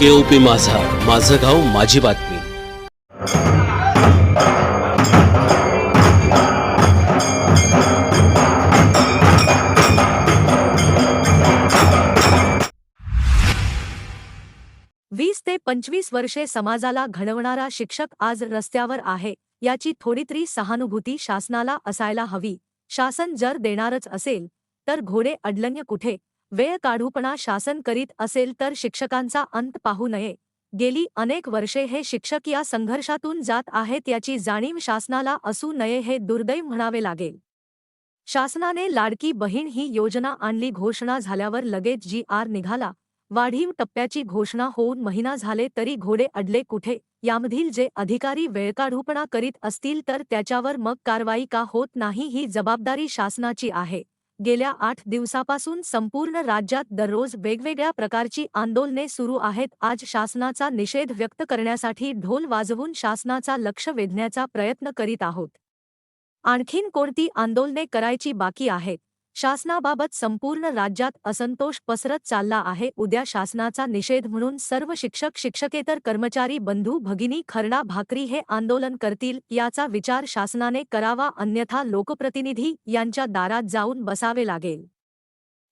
केओपी माझा. माझं गाव माझी बातमी. वीस ते पंचवीस वर्षे समाजाला घडवणारा शिक्षक आज रस्त्यावर आहे याची थोडीतरी सहानुभूती शासनाला असायला हवी. शासन जर देणारच असेल तर घोडे अडलन्य कुठे? वेळ काढूपणा शासन करीत असेल तर शिक्षकांचा अंत पाहू नये. गेली अनेक वर्षे हे शिक्षक या संघर्षातून जात आहेत याची जाणीव शासनाला असू नये हे दुर्दैव म्हणावे लागेल. शासनाने लाडकी बहीण ही योजना आणली घोषणा झाल्यावर लगेच जी आर निघाला. वाढीव टप्प्याची घोषणा होऊन महिना झाले तरी घोडे अडले कुठे? यामधील जे अधिकारी वेळकाढूपणा करीत असतील तर त्याच्यावर मग कारवाई का होत नाही ही जबाबदारी शासनाची आहे. गेल्या आठ दिवसापासून संपूर्ण राज्यात दररोज वेगवेगळ्या प्रकारची आंदोलने सुरू आहेत. आज शासनाचा निषेध व्यक्त करण्यासाठी ढोल वाजवून शासनाचा लक्ष वेधण्याचा प्रयत्न करीत आहोत. आणखीन कोणती आंदोलने करायची बाकी आहेत? शासनाबाबत संपूर्ण राज्यात असंतोष पसरत चालला आहे. उद्या शासनाचा निषेध म्हणून सर्व शिक्षक शिक्षकेतर कर्मचारी बंधू भगिनी खरडा भाकरी हे आंदोलन करतील याचा विचार शासनाने करावा. अन्यथा लोकप्रतिनिधी यांच्या दारात जाऊन बसावे लागेल.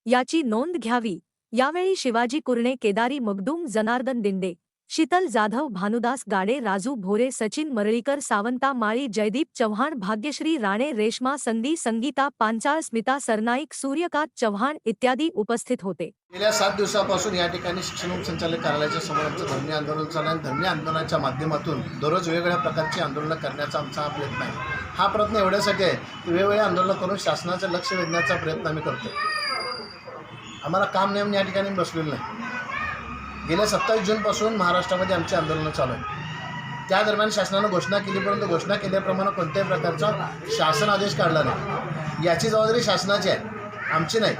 याची नोंद घ्यावी. यावेळी शिवाजी कुरणे केदारी मगदूम जनार्दन दिंडे शीतल जाधव भानुदास गाडे राजू भोरे सचिन मरळीकर सावंता माळी जयदीप चव्हाण भाग्यश्री राणे रेश्मा संधी संगीता पांचाळ स्मिता सरनाईक सूर्यकांत चव्हाण इत्यादी उपस्थित होते. गेल्या सात दिवसापासून या ठिकाणी शिक्षण संचालक कार्यालयाच्या समोर आमचं धरणे आंदोलन चालू आहे. धरणे आंदोलनाच्या माध्यमातून दररोज वेगवेगळ्या प्रकारची आंदोलनं करण्याचा आमचा हा प्रयत्न आहे. हा प्रयत्न एवढ्यासाठी आहे की वेगवेगळे आंदोलनं करून शासनाचं लक्ष वेधण्याचा प्रयत्न आम्ही करतो आम्हाला काम नेम या ठिकाणी बसलेलं नाही. गेल्या सत्तावीस जूनपासून महाराष्ट्रामध्ये आमची आंदोलनं चालू आहेत. त्या दरम्यान शासनानं घोषणा केली परंतु घोषणा केल्याप्रमाणे कोणत्याही प्रकारचा शासन आदेश काढला नाही. याची जबाबदारी शासनाची आहे आमची नाही.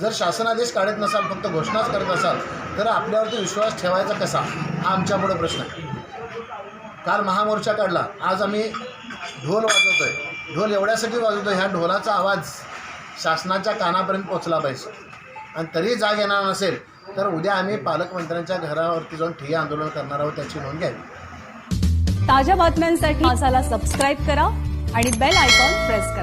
जर शासन आदेश काढत नसाल फक्त घोषणाच करत असाल तर आपल्यावरती विश्वास ठेवायचा कसा? हा आमच्यापुढे प्रश्न आहे. काल महामोर्चा काढला. आज आम्ही ढोल वाजवतो आहे ढोल एवढ्यासाठी वाजवतो ह्या ढोलाचा आवाज शासनाच्या कानापर्यंत पोचला पाहिजे. आणि तरी जाग येणार नसेल तर उद्या आम्ही पालकमंत्र्यांच्या घरावरती जाऊन ठिय्या आंदोलन करणार आहोत त्याची नोंद घ्यावी. ताज्या बातम्यांसाठी मासाला सबस्क्राईब करा आणि बेल आयकॉन प्रेस करा.